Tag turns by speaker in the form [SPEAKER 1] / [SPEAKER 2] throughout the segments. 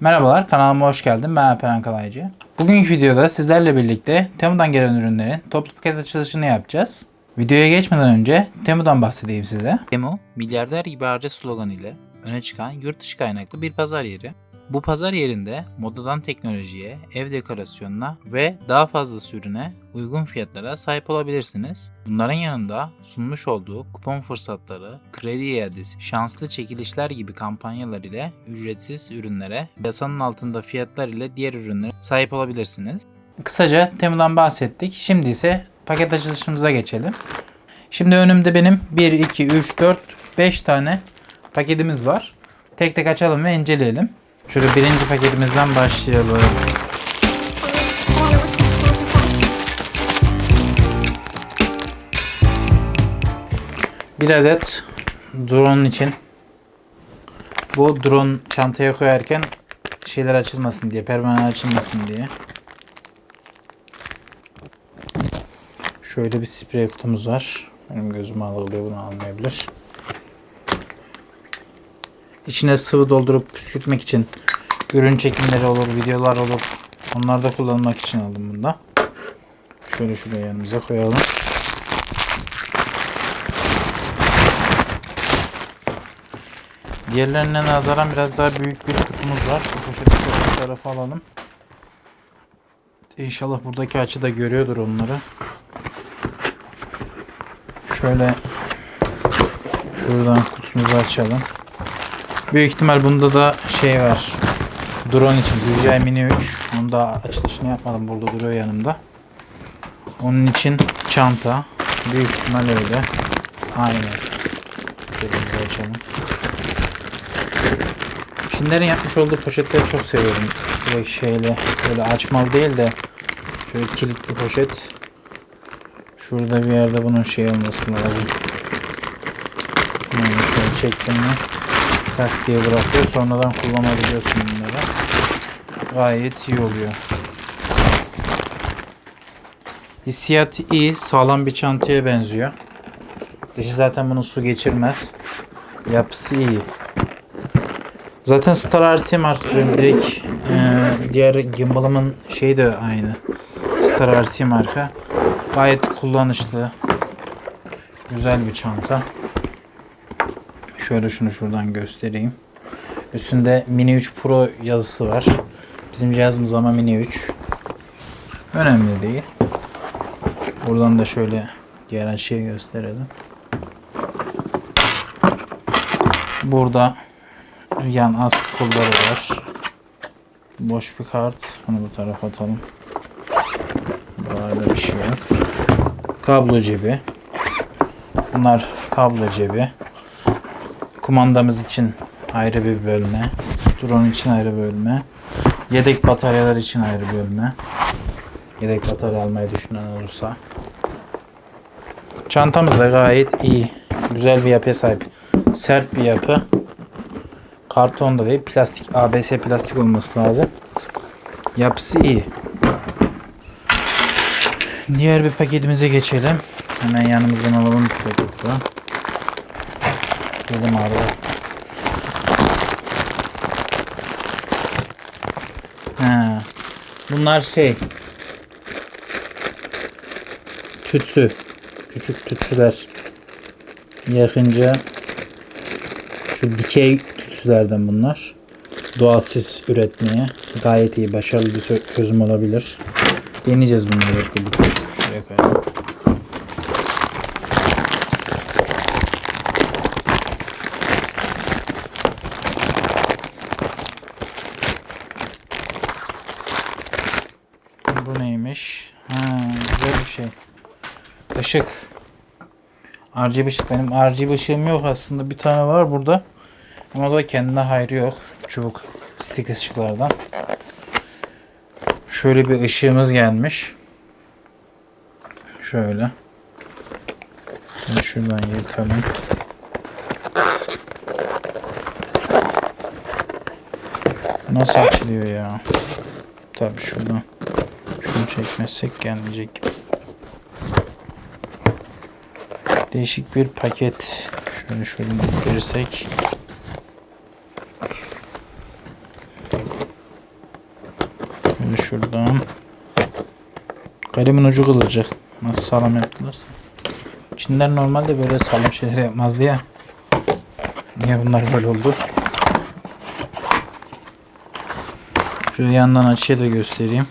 [SPEAKER 1] Merhabalar kanalıma hoş geldin. Ben Alperen Kalaycı. Bugünkü videoda sizlerle birlikte Temu'dan gelen ürünlerin toplu paket açılışını yapacağız. Videoya geçmeden önce Temu'dan bahsedeyim size. Temu, milyarder gibi harca slogan ile öne çıkan yurt dışı kaynaklı bir pazar yeri. Bu pazar yerinde modadan teknolojiye, ev dekorasyonuna ve daha fazlası ürüne uygun fiyatlara sahip olabilirsiniz. Bunların yanında sunmuş olduğu kupon fırsatları, kredi iadesi, şanslı çekilişler gibi kampanyalar ile ücretsiz ürünlere, yasanın altında fiyatlar ile diğer ürünlere sahip olabilirsiniz. Kısaca Temu'dan bahsettik. Şimdi ise paket açılışımıza geçelim. Şimdi önümde benim 1, 2, 3, 4, 5 tane paketimiz var. Tek tek açalım ve inceleyelim. Şöyle birinci paketimizden başlayalım. Bir adet drone için. Bu drone çantaya koyarken şeyler açılmasın diye, pervane açılmasın diye. Şöyle bir sprey kutumuz var. Benim gözüm algılıyor bunu almayabilir. İçine sıvı doldurup püskürtmek için ürün çekimleri olur, videolar olur. Onlarda kullanmak için aldım bunda. Şöyle şuraya yanımıza koyalım. Diğerlerine nazaran biraz daha büyük bir kutumuz var. Şu poşeti şu tarafa alalım. İnşallah buradaki açı da görüyordur onları. Şöyle şuradan kutumuzu açalım. Büyük ihtimal bunda da şey var. Drone için DJI Mini 3. Onu da açılışını yapmadım. Burada duruyor yanımda. Onun için çanta. Büyük ihtimal öyle. Aynen. Şöyle açalım. Çinlerin yapmış olduğu poşetleri çok seviyorum. Direkt şeyle böyle açmalı değil de şöyle kilitli poşet. Şurada bir yerde bunun şey olması lazım. Yani şöyle çektim mi tak diye bırakıyor. Sonradan kullanabiliyorsun. Gayet iyi oluyor. Hissiyat iyi. Sağlam bir çantaya benziyor. Dışı zaten bunu su geçirmez. Yapısı iyi. Zaten Star RC markası benim direkt e, diğer gimbal'ımın şeyi de aynı. Star RC marka. Gayet kullanışlı. Güzel bir çanta. Şöyle şunu şuradan göstereyim. Üstünde Mini 3 Pro yazısı var. Bizim cihazımız ama Mini 3. Önemli değil. Buradan da şöyle diğer şeyi gösterelim. Burada yan askı kolları var. Boş bir kart. Bunu bu tarafa atalım. Burada bir şey yok. Kablo cebi. Bunlar kablo cebi. Kumandamız için ayrı bir bölme. Drone için ayrı bölme. Yedek bataryalar için ayrı bölme. Yedek batarya almayı düşünen olursa. Çantamız da gayet iyi. Güzel bir yapıya sahip. Sert bir yapı. Karton da değil. Plastik. ABS plastik olması lazım. Yapısı iyi. Diğer bir paketimize geçelim. Hemen yanımızdan alalım bir paket daha. Dedim abi. Ha. Bunlar şey. Tütsü. Küçük tütsüler. Yakınca şu dikey tütsülerden bunlar. Doğal üretmeye gayet iyi, başarılı bir çözüm olabilir. Deneyeceğiz bunları birlikte. Şuraya koyalım. Bu neymiş? Ha, güzel bir şey. Işık. RGB ışık. Benim RGB ışığım yok aslında. Bir tane var burada. Ama da kendine hayrı yok. Çubuk stick ışıklardan. Şöyle bir ışığımız gelmiş. Şöyle. Bunu şuradan yıkalım. Nasıl açılıyor ya? Tabii şuradan. Şunu çekmezsek gelmeyecek gibi. Değişik bir paket. Şöyle şöyle indirirsek. Şöyle şuradan. Kalemin ucu kılacak. Nasıl sağlam yapılırsa. Çinler normalde böyle sağlam şeyler yapmazdı ya. Niye bunlar böyle oldu? Şöyle yandan açıya da göstereyim.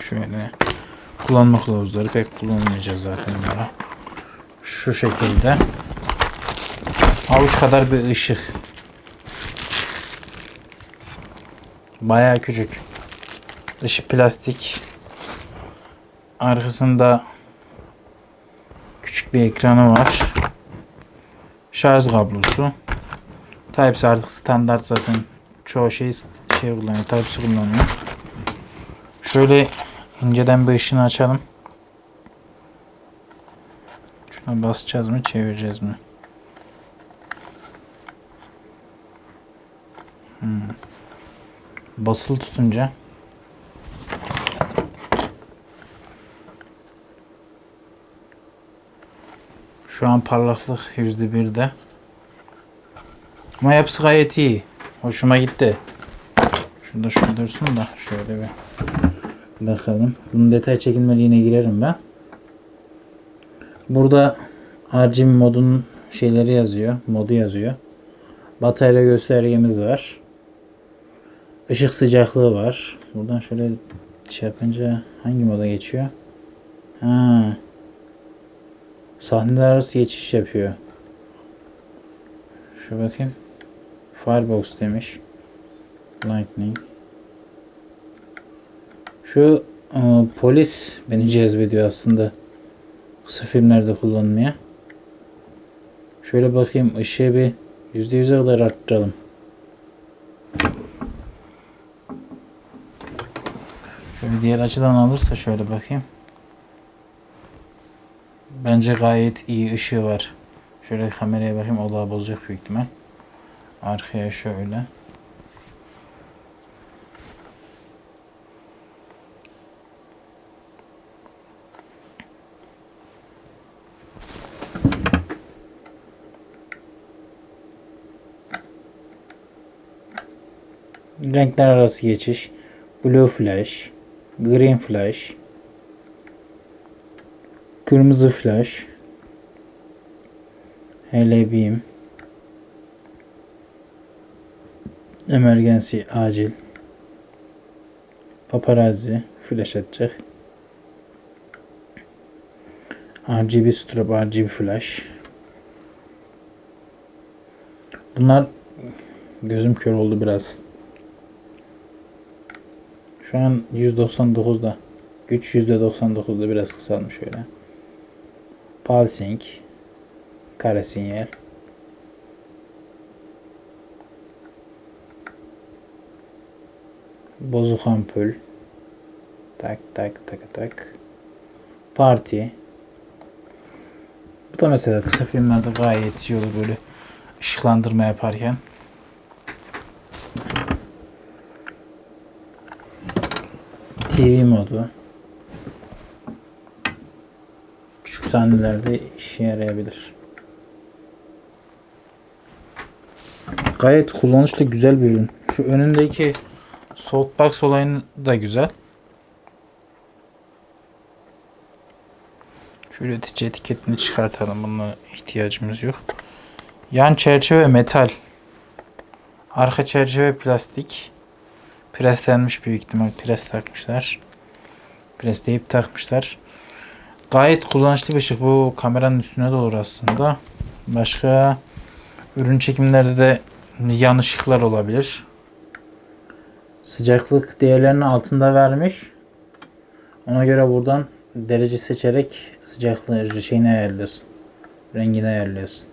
[SPEAKER 1] Şöyle kullanma kılavuzları pek kullanmayacağız zaten bunlara. Şu şekilde. Avuç kadar bir ışık. Bayağı küçük. Dışı plastik. Arkasında küçük bir ekranı var. Şarj kablosu. Type-C artık standart zaten. Çoğu şey şey kullanıyor. Type-C kullanıyor. Şöyle inceden bir ışığını açalım. Şuna basacağız mı, çevireceğiz mi? Hmm. Basılı tutunca Şu an parlaklık yüzde birde. Ama hepsi gayet iyi. Hoşuma gitti. Şurada şunu dursun da şöyle bir bakalım. Bunun detay çekilmeliğine girerim ben. Burada RGB modun şeyleri yazıyor. Modu yazıyor. Batarya göstergemiz var. Işık sıcaklığı var. Buradan şöyle şey hangi moda geçiyor? Ha. Sahneler arası geçiş yapıyor. Şu bakayım. Firebox demiş. Lightning. Şu e, polis beni cezbediyor aslında. Kısa filmlerde kullanmaya. Şöyle bakayım ışığı bir %100'e kadar arttıralım. Şöyle diğer açıdan alırsa şöyle bakayım. Bence gayet iyi ışığı var. Şöyle kameraya bakayım o daha bozacak büyük ihtimal. Arkaya şöyle. Renkler arası geçiş. Blue flash, green flash, kırmızı flash, hele beam, emergency acil, paparazzi flash atacak. RGB strobe, RGB flash. Bunlar gözüm kör oldu biraz. Şu an 199'da. Güç %99'da biraz kısalmış öyle. Pulsing. Kare sinyal. Bozuk ampul. Tak tak tak tak. Parti. Bu da mesela kısa filmlerde gayet iyi olur böyle ışıklandırma yaparken. TV modu. Küçük sahnelerde işe yarayabilir. Gayet kullanışlı güzel bir ürün. Şu önündeki softbox olayını da güzel. Şu üretici etiketini çıkartalım. Bununla ihtiyacımız yok. Yan çerçeve metal. Arka çerçeve plastik. Preslenmiş büyük ihtimal. Pres takmışlar. Presleyip takmışlar. Gayet kullanışlı bir ışık. Bu kameranın üstüne de olur aslında. Başka ürün çekimlerde de yan ışıklar olabilir. Sıcaklık değerlerini altında vermiş. Ona göre buradan derece seçerek sıcaklığı şeyini ayarlıyorsun. Rengini ayarlıyorsun.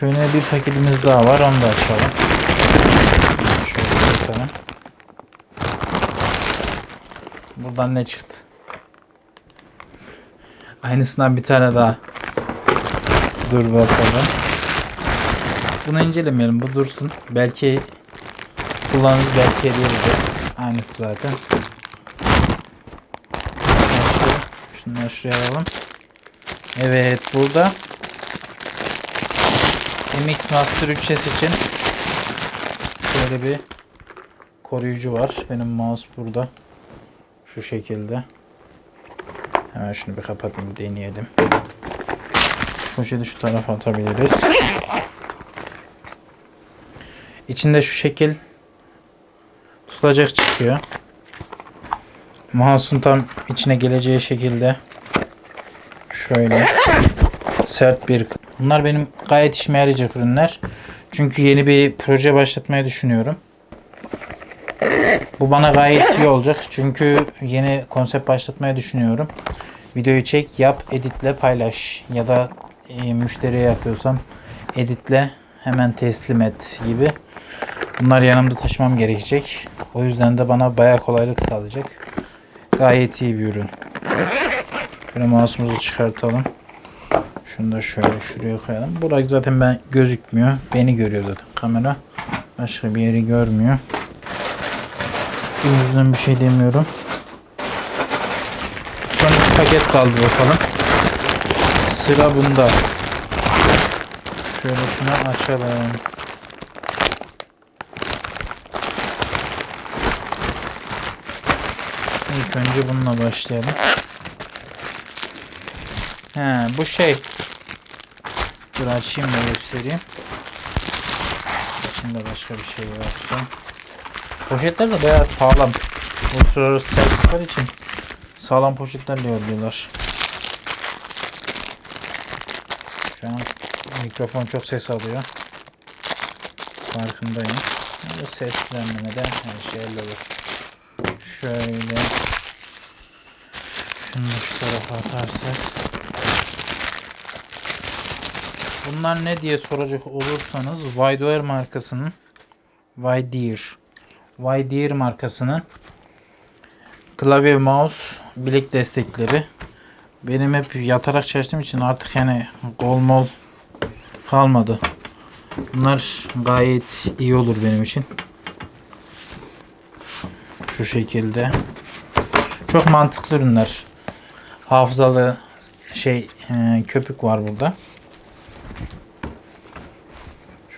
[SPEAKER 1] Şöyle bir paketimiz daha var. Onu da açalım. Bakalım. Buradan ne çıktı? Aynısından bir tane daha. Dur bakalım. Bunu incelemeyelim. Bu dursun. Belki kullanırız. Belki hediye. Aynısı zaten. Şunları şuraya alalım. Evet burada MX Master 3S için şöyle bir koruyucu var. Benim mouse burada. Şu şekilde. Hemen şunu bir kapatayım deneyelim. Poşeti şu tarafa atabiliriz. İçinde şu şekil tutacak çıkıyor. Mouse'un tam içine geleceği şekilde şöyle sert bir bunlar benim gayet işime yarayacak ürünler. Çünkü yeni bir proje başlatmayı düşünüyorum. Bu bana gayet iyi olacak. Çünkü yeni konsept başlatmayı düşünüyorum. Videoyu çek, yap, editle, paylaş. Ya da e, müşteriye yapıyorsam editle, hemen teslim et gibi. Bunlar yanımda taşımam gerekecek. O yüzden de bana bayağı kolaylık sağlayacak. Gayet iyi bir ürün. Şöyle mouse'umuzu çıkartalım. Şunu da şöyle şuraya koyalım. Burak zaten ben gözükmüyor. Beni görüyor zaten kamera. Başka bir yeri görmüyor. O yüzden bir şey demiyorum. Son iki paket kaldı bakalım. Sıra bunda. Şöyle şunu açalım. İlk önce bununla başlayalım. He, bu şey. Dur açayım da göstereyim. İçinde başka bir şey yoksa. Poşetler de bayağı sağlam. Uluslararası servisler için sağlam poşetlerle yolluyorlar. Şu an mikrofon çok ses alıyor. Farkındayım. Bu seslenmede her şey olur. Şöyle şunu şu tarafa atarsak. Bunlar ne diye soracak olursanız Widewear markasının Widear Widear markasının klavye mouse bilek destekleri. Benim hep yatarak çalıştığım için artık yani gol mol kalmadı. Bunlar gayet iyi olur benim için. Şu şekilde. Çok mantıklı ürünler. Hafızalı şey e, köpük var burada.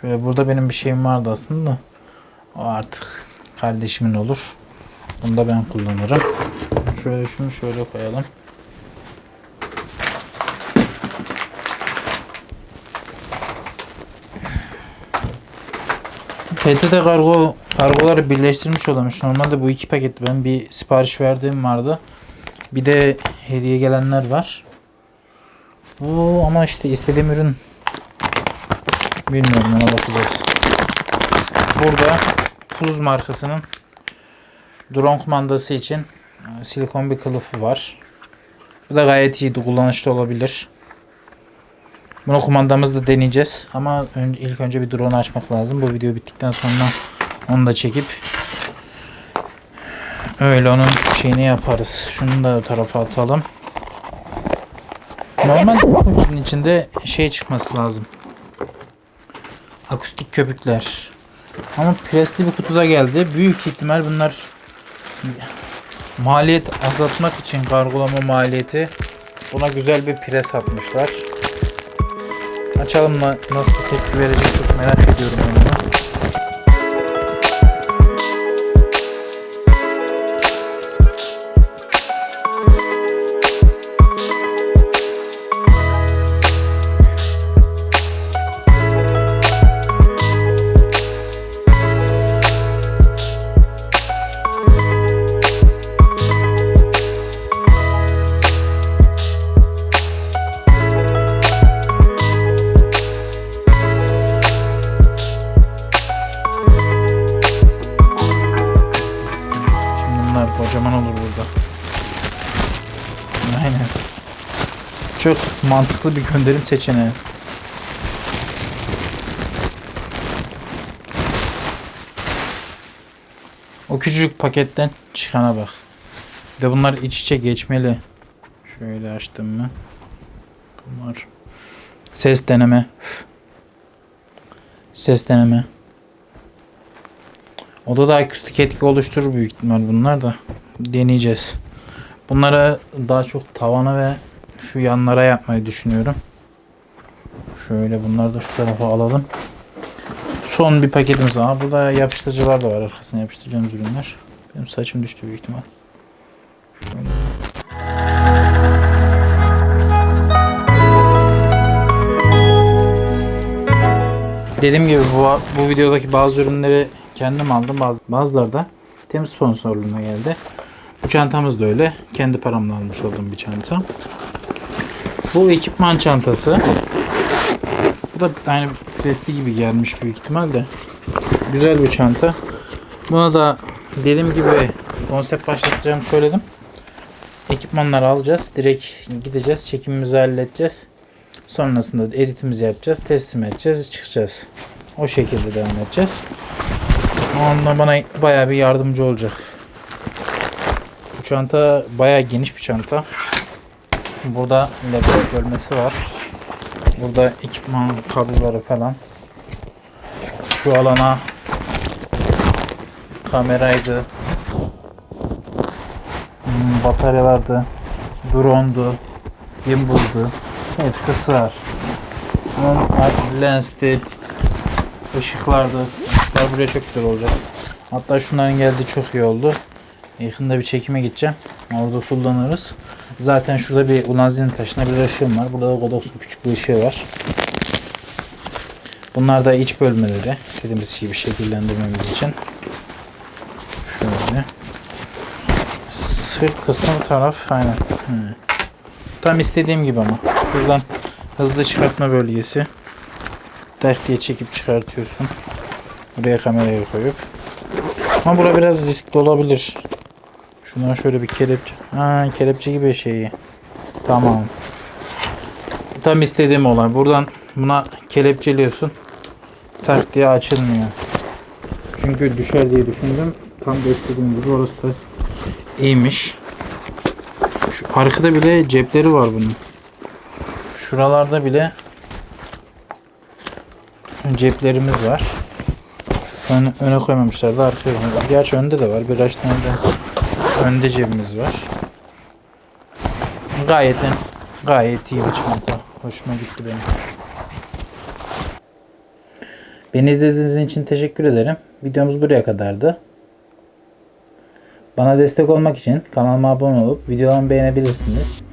[SPEAKER 1] Şöyle burada benim bir şeyim vardı aslında. O artık kardeşimin olur. Bunu da ben kullanırım. Şöyle şunu şöyle koyalım. PTT kargo kargoları birleştirmiş olamış. Normalde bu iki paket ben bir sipariş verdiğim vardı. Bir de hediye gelenler var. Bu ama işte istediğim ürün bilmiyorum ona bakacağız. Burada Plus markasının drone kumandası için e, silikon bir kılıfı var. Bu da gayet iyi kullanışlı olabilir. Bunu kumandamızda deneyeceğiz. Ama önce, ilk önce bir drone açmak lazım. Bu video bittikten sonra onu da çekip öyle onun şeyini yaparız. Şunu da o tarafa atalım. Normal içinde şey çıkması lazım. Akustik köpükler. Ama presli bir kutuda geldi. Büyük ihtimal bunlar maliyet azaltmak için kargolama maliyeti buna güzel bir pres atmışlar. Açalım mı? Nasıl tepki verecek çok merak ediyorum ben mantıklı bir gönderim seçeneği. O küçücük paketten çıkana bak. Bir de bunlar iç içe geçmeli. Şöyle açtım mı? Bunlar. Ses deneme. Ses deneme. Odada akustik etki oluşturur büyük ihtimal bunlar da. Deneyeceğiz. Bunları daha çok tavana ve şu yanlara yapmayı düşünüyorum. Şöyle bunları da şu tarafa alalım. son bir paketimiz var. Burada yapıştırıcılar da var. Arkasına yapıştıracağımız ürünler. Benim saçım düştü büyük ihtimal. Şöyle. Dediğim gibi bu, bu videodaki bazı ürünleri kendim aldım. Bazı, bazıları da Temiz sponsorluğuna geldi. Bu çantamız da öyle. Kendi paramla almış olduğum bir çanta. Bu ekipman çantası. Bu da aynı vesti gibi gelmiş büyük ihtimalle. Güzel bir çanta. Buna da dediğim gibi konsept başlatacağımı söyledim. Ekipmanları alacağız. Direkt gideceğiz. Çekimimizi halledeceğiz. Sonrasında da editimizi yapacağız. Teslim edeceğiz. Çıkacağız. O şekilde devam edeceğiz. Onunla bana bayağı bir yardımcı olacak. Bu çanta bayağı geniş bir çanta. Burada laptop bölmesi var. Burada ekipman kabloları falan. Şu alana kameraydı. hmm, Bataryalardı. Drone'du. Gimbal'dı. Hepsi sığar. Lensti. ışıklardı. Işıklar buraya çok güzel olacak. Hatta şunların geldiği çok iyi oldu. Yakında bir çekime gideceğim. Orada kullanırız. Zaten şurada bir Ulanzi'nin taşına bir ışığım var. Burada da Godox'un küçük bir ışığı var. Bunlar da iç bölmeleri. İstediğimiz gibi şekillendirmemiz için. Şöyle. Sırt kısmı bu taraf. Aynen. Tam istediğim gibi ama. Şuradan hızlı çıkartma bölgesi. Dert diye çekip çıkartıyorsun. Buraya kamerayı koyup. Ama bura biraz riskli olabilir. Şundan şöyle bir kelepçe. Ha, kelepçe gibi şeyi. Tamam. Tam istediğim olay. Buradan buna kelepçeliyorsun. Tak diye açılmıyor. Çünkü düşer diye düşündüm. Tam da istediğim gibi orası da iyiymiş. Şu arkada bile cepleri var bunun. Şuralarda bile ceplerimiz var. Şu öne, koymamışlar da arkaya koymuşlar. Gerçi önde de var. Birkaç tane de önde cebimiz var. Gayet gayet iyi bir çanta. Hoşuma gitti benim. Beni izlediğiniz için teşekkür ederim. Videomuz buraya kadardı. Bana destek olmak için kanalıma abone olup videolarımı beğenebilirsiniz.